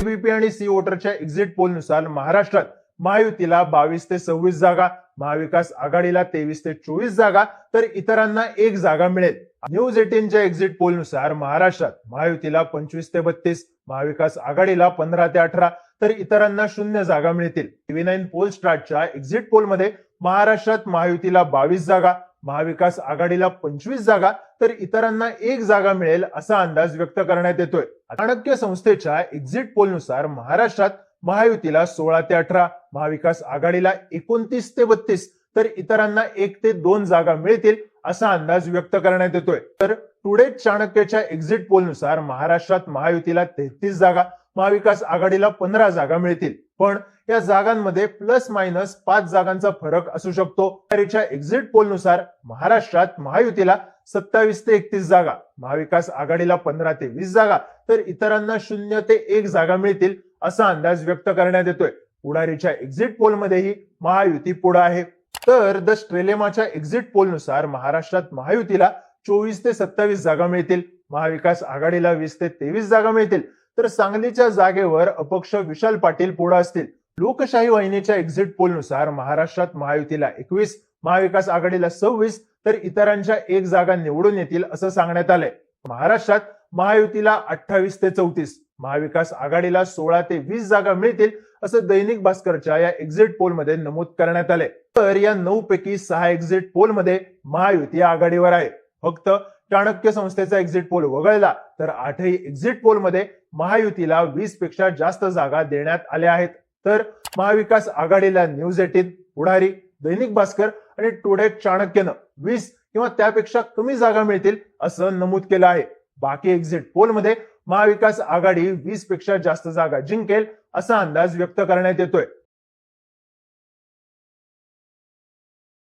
ABP आणि C वोटरच्या exit पोलनुसार महाराष्ट्रात महायुतीला बावीस ते सव्वीस जागा महाविकास आघाडीला तेवीस ते चोवीस जागा तर इतरांना एक जागा मिळेल. न्यूज एटीनच्या एक्झिट पोलनुसार महाराष्ट्रात महायुतीला पंचवीस ते बत्तीस महाविकास आघाडीला पंधरा ते अठरा तर इतरांना शून्य जागा मिळतील. टीव्ही नाईन पोल स्टार्टच्या एक्झिट पोलमध्ये महाराष्ट्रात महायुतीला बावीस जागा महाविकास आघाडीला पंचवीस जागा तर इतरांना एक जागा मिळेल असा अंदाज व्यक्त करण्यात येतोय. चाणक्य संस्थेच्या एक्झिट पोलनुसार महाराष्ट्रात महायुतीला सोळा ते अठरा महाविकास आघाडीला एकोणतीस ते बत्तीस तर इतरांना एक ते दोन जागा मिळतील असा अंदाज व्यक्त करण्यात येतोय. तर टुडे चाणक्यच्या एक्झिट पोलनुसार महाराष्ट्रात महायुतीला तेहतीस जागा महाविकास आघाडीला पंधरा जागा मिळतील. पण या जागांमध्ये प्लस मायनस पाच जागांचा फरक असू शकतो. तरीच्या एक्झिट पोलनुसार महाराष्ट्रात महायुतीला सत्तावीस ते एकतीस जागा महाविकास आघाडीला पंधरा ते वीस जागा तर इतरांना शून्य ते एक जागा मिळतील असा अंदाज व्यक्त करण्यात येतोय. पुढारीच्या एक्झिट पोलमध्येही महायुती पुढे आहे. तर द स्ट्रेलेमाच्या एक्झिट पोलनुसार महाराष्ट्रात महायुतीला चोवीस ते सत्तावीस जागा मिळतील महाविकास आघाडीला वीस ते तेवीस जागा मिळतील. तर सांगलीच्या जागेवर अपक्ष विशाल पाटील पुढे असतील. लोकशाही वाहिनीच्या एक्झिट पोलनुसार महाराष्ट्रात महायुतीला एकवीस महाविकास आघाडीला सव्वीस तर इतरांच्या एक जागा निवडून येतील असं सांगण्यात आलंय. महाराष्ट्रात महायुतीला अठ्ठावीस ते चौतीस महाविकास आघाडीला सोळा ते वीस जागा मिळतील असं दैनिक भास्करच्या या एक्झिट पोलमध्ये नमूद करण्यात आले तर या नऊ पैकी सहा एक्झिट पोलमध्ये महायुती आघाडीवर आहे. फक्त चाणक्य संस्थेचा एक्झिट पोल वगळला तर आठही एक्झिट पोलमध्ये महायुतीला वीसपेक्षा जास्त जागा देण्यात आल्या आहेत. तर महाविकास आघाडीला न्यूज एटीन पुढारी दैनिक भास्कर आणि टुडे चाणक्यनं वीस किंवा त्यापेक्षा कमी जागा मिळतील असं नमूद केलं आहे. बाकी एक्झिट पोलमध्ये महाविकास आघाडी वीसपेक्षा जास्त जागा जिंकेल असा अंदाज व्यक्त करण्यात येतोय.